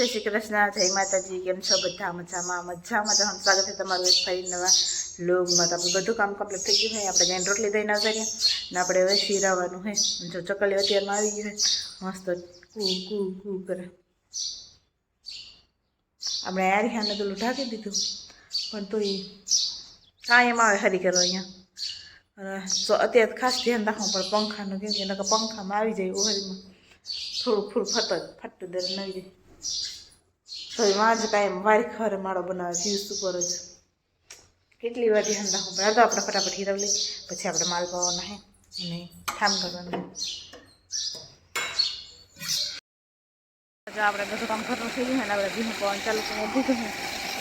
જય શ્રી કૃષ્ણ, જય માતાજી, કેમ છો બધા મજામાં? મજામાં તો સ્વાગત છે તમારું એક ફરી નવા લોગમાં તો આપણે બધું કામ કમ્પ્લીટ થઈ ગયું હોય આપણે જઈને રોટલી દઈને આવતા કરીએ ને આપણે હવે શીરાવાનું હોય જો ચકલી અત્યારમાં આવી ગયું હોય મસ્ત કુ કુ કુ કરે આપણે આરિયાને પેલું ઢાંકી દીધું. પણ તો એ કાંઈ એમ આવે હરી કરો અહીંયા. અને અત્યારે ખાસ ધ્યાન રાખવું પડે પંખાનું, કેમ કે પંખામાં આવી જાય ઓહરીમાં. થોડું ફૂલ ફટ ફટ દર નવી જાય. તો એમાં જ કાંઈ વારી ખરે માળો બનાવે જીવ ઉપર જ. કેટલી વાર ધ્યાન રાખવું પડે? તો આપણે ફટાફટ હીરવ લઈ પછી આપણે માલ પાવાના હે અને ઠામ કરવાનું. જો આપણે બધું કામ ઘરનું થઈ ગયું ને, આપણે ભીનું પવન ચાલુ કરી દીધું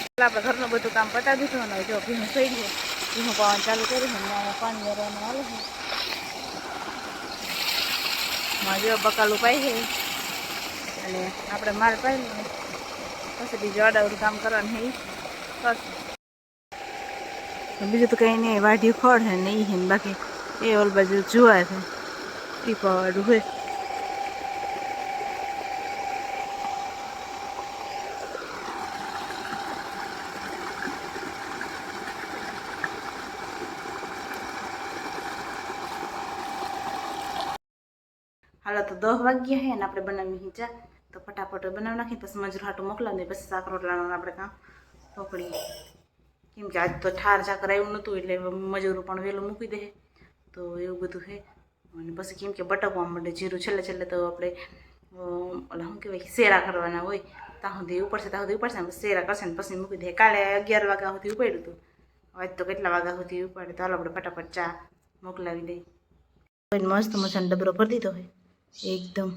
એટલે આપણે ઘરનું બધું કામ પતાવી દીધું અને જો ભીનું થઈ ગયું, ભીનું પવન ચાલુ કર્યું અને પાણી ભરવાનું આવે છે. મારે બકાલું પાઈ છે. અને આપણે માલ પાઈ લઈએ. પછી બીજું અડાવડું કામ કરવાનું હે કરશું બીજું તો કંઈ નહીં વાઢી ખોળ છે ને એ બાકી એ ઓલ બાજુ જુવાર છે. ટીપાવાળું હોય હાલો તો દસ વાગ્યા હે ને આપણે બનાવી હિંચા તો ફટાફટ બનાવી નાખી પછી મજૂર હાટું મોકલાવી દે, પછી શાક રોટલાનું આપણે કામ પકડીએ કેમ કે આજ તો ઠાર ચાકર આવ્યું નહોતું, એટલે મજૂરો પણ વહેલું મૂકી દે. તો એવું બધું છે. અને પછી કેમ કે બટકવા માંડે જીરું છેલ્લે છેલ્લે તો આપણે ઓલા શું કહેવાય શેરા કરવાના હોય, ત્યાં સુધી ઉપડશે, ત્યાં સુધી ઉપડશે પછી શેરા કરશે ને પછી મૂકી દે. કાલે અગિયાર વાગ્યા સુધી ઉપાડ્યું હતું આજ તો કેટલા વાગ્યા સુધી ઉપાડે? તો હાલ આપણે ફટાફટ ચા મોકલાવી દઈએ. મસ્ત મસ્ત ડબરો ભરી દીધો હોય એકદમ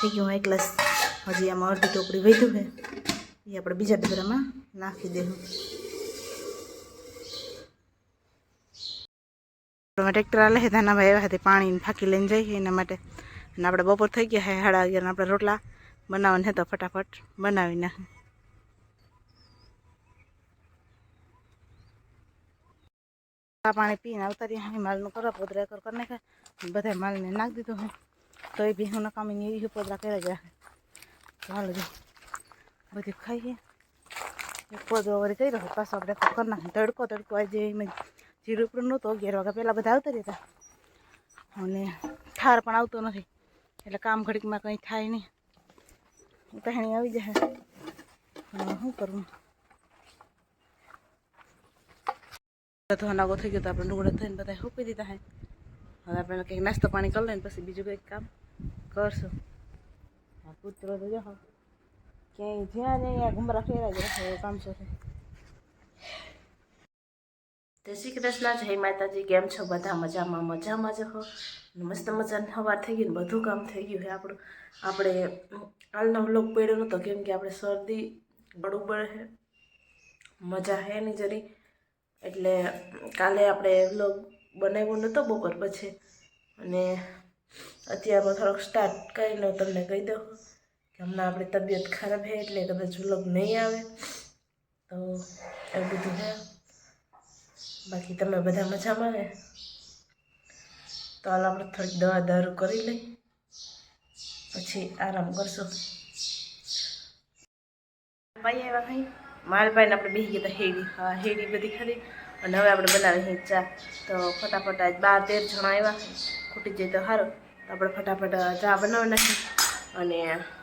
થઈ ગયું એક ગ્લાસ. હજી આમાં અડધી ટોકરી વધ્યું છે. એ આપણે બીજા ડબરામાં નાખી દેવું. આપણે ટ્રેક્ટર આલે છે તેના ભાઈ આવ્યા હતા પાણી ફાંકી લઈને જઈએ એના માટે. અને આપણે બપોર થઈ ગયા છે, સાડા અગિયાર આપણે રોટલા બનાવવાના છે, તો ફટાફટ બનાવી નાખે આ પાણી પીને આવતા રહ્યા અહીં માલનું કરવા પોદરા કર, કરી નાખ્યા. બધા માલને નાખી દીધો હે તો એ ભીનું નકામી એવી પોદરા કર્યા ગયા છે. ચાલો જો. બધી ખાઈએ. પોદરો વળી કરી રહ્યો પાછો આપણે કરી નાખીએ તડકો તડકો આજે એમ જ જીરું ઉપર નહોતો. અગિયાર વાગ્યા પહેલાં બધા આવતા રહેતા. અને ઠાર પણ આવતો નથી. એટલે કામ ઘડીકમાં કંઈ થાય નહીં. કહાણી આવી હા, શું કરવું તો નાગો થઈ ગયો તો આપણે ડુંગળા થઈને બધા હૂપી દીધા હે. હવે આપણે કંઈક નાસ્તો પાણી કરી લઈને પછી બીજું કંઈક કામ. કરશું? આ કૂતરો તો જો ક્યાંય જ્યાં નહીં આ ઘુમરા ફેરા જ રાખે કામ છે જય શ્રી કૃષ્ણ, જય માતાજી, કેમ છો બધા? મજામાં મજામાં જ હો? મસ્ત મજાની સવાર થઈ ગઈ ને બધું કામ થઈ ગયું છે આપણું. આપણે હાલનો વ્લોગ પડ્યો નહોતો કેમ કે આપણે શરદી ગળું છે, મજા હે નહીં જરી. એટલે કાલે આપણે વ્લોગ બનાવ્યો નહોતો બપોર પછી. અને અત્યારમાં થોડોક સ્ટાર્ટ કરીને તમને કહી દઉં કે હમણાં આપણી તબિયત ખરાબ છે એટલે કદાચ વ્લોગ નહીં આવે. તો એવું બધું છે. બાકી તમે બધા મજામાં ને તો હાલ આપણે થોડીક દવા દારૂ કરી લઈ, પછી આરામ કરશું. ભાઈ આવ્યા ભાઈ? મારા ભાઈને આપણે બેસી ગયા હતા હેડી. હા, હેડી બધી ખરી. અને હવે આપણે બનાવી ચા. તો ફટાફટ આજ બાર તેર જણા આવ્યા. ખૂટી જાય તો સારું. તો આપણે ફટાફટ ચા બનાવી નાખી અને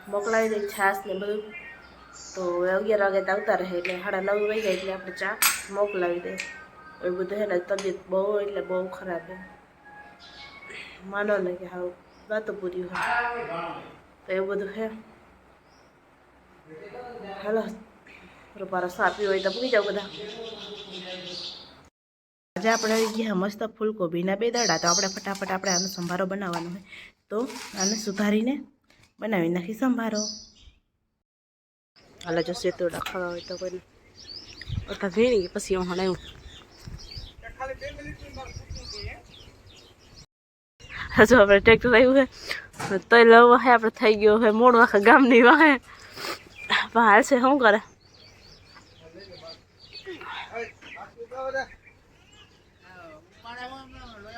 મોકલાવી દઈ છાશ ને બધું. તો અગિયાર વાગે તો આવતા રહે એટલે સાડા નવ વહી જાય એટલે આપણે ચા મોકલાવી દઈએ. એ બધું છે ને, તબિયત બહુ એટલે બહુ ખરાબ છે. માનો ને કે હા વાતો પૂરી હોય. તો એવું બધું છે. હાલો, રૂપારો સાપી હોય તો પૂરી જાવ બધા. આજે આપણે આવી ગયા મસ્ત ફૂલકોબીના બે દડા, તો આપણે ફટાફટ આપણે આનો સંભારો બનાવવાનો હોય. તો આને સુધારીને બનાવી નાખી સંભારો. હાલો, જો સેતુડા ખાવા હોય તો કરી બધા ભેણી પછી હું હણાયું. હજુ આપણે ટ્રેક્ટર આવ્યું છે તો લવ વાહે આપણે થઈ ગયો હે, મોડ આખા ગામની વાહે. પણ હાલ છે, શું કરે હા બોલે જ ને હજી બોલે છે હા તારી જરૂર પડી છે,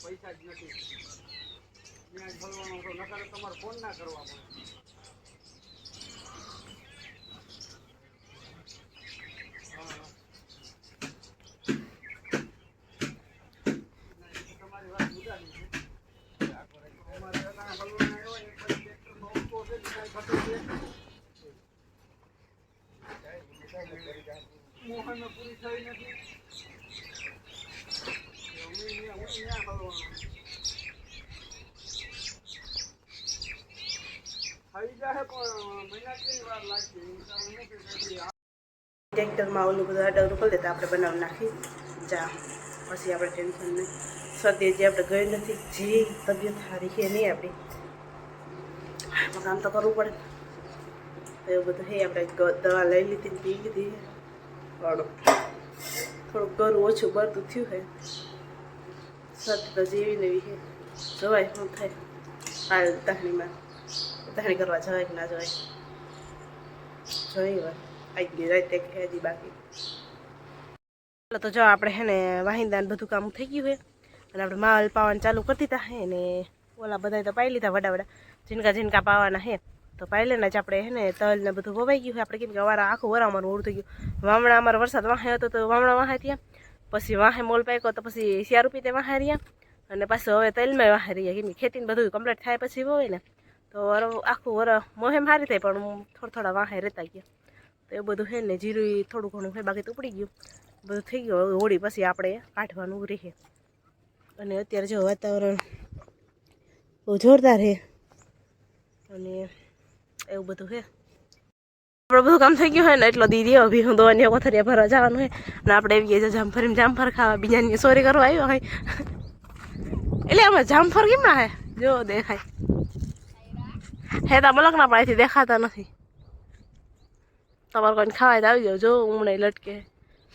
પૈસા જ નથી. તમારે ફોન ના કરવા હા, હા. તમારી વાત મુદ્દાની છે અમારે એના હલવાના એવા એક પછી ટ્રેક્ટરમાં ઊભો છે, બીજા ઘટે છે. ટ્રેક્ટરમાં ઓલું બધું આડવરું કરી દેતા, આપણે બનાવી નાખી. ચા પછી આપણે ટેન્શન નહીં. શરદી જે આપણે ગઈ નથી, જે તબિયત સારી છે નહીં આપણી. કામ તો કરવું પડે. એવું બધું હે આપણે દવા લઈ લીધી પી લીધી. થોડુંક ગરું ઓછું બરતું થયું છે શરદી તો જેવી નવી હે. જવાય, શું થાય? હાલ તહણીમાં તહણી કરવા જવાય કે ના જવાય? જોઈ વાર આજની રાતે હજી બાકી. ચાલો તો જો આપણે હે ને વાહિંદા બધું કામ થઈ ગયું છે અને આપણે માલ પાવાનું ચાલુ કરી દીધા હે ને ઓલા બધા તો પાઈ લીધા વડા વડા. ઝીણકા ઝીણકા પાવાના હે. તો પાઈ લઈને જ આપણે હે ને તલ ને બધું વવાઈ ગયું હોય આપણે કેમ કે અમારે આખું વરા અમારું ઓળું થઈ ગયું. વામણા અમારો વરસાદ વાહે હતો તો વામણા વાહે થયા. પછી વાહે મોલ પાક્યો તો પછી શિયાર રૂપી તે વાહે રહ્યા. અને પાછું હવે તલમાં વાહે રહ્યા. કેમ કે ખેતીને બધું કમ્પ્લીટ થાય પછી હોય ને. તો આખું વર મોહેમ મારી થાય, પણ થોડા થોડા વાહે રહેતા ગયા. તો એ બધું છે ને જીરું થોડું ઘણું છે બાકી તો ઉપડી ગયું. બધું થઈ ગયું. હવે હોળી પછી આપણે કાઢવાનું રહે. અને અત્યારે જો વાતાવરણ બહુ જોરદાર છે અને એવું બધું હે. આપણે બધું કામ થઈ ગયું હોય ને એટલો દીદી અભી હું દવાની કોથરિયા ભરવા જવાનું હોય ને આપણે એવી જાય જામફર જામફર ખાવા. બીજાની સોરી કરવા આવ્યો હોય. એટલે અમે જામફર કેમ ના હે? જો દેખાય. હે તો મલકના પાસેથી દેખાતા નથી. તમારે કોઈને ખાવાય તો આવી જાવ જો ઉમણે લટકે.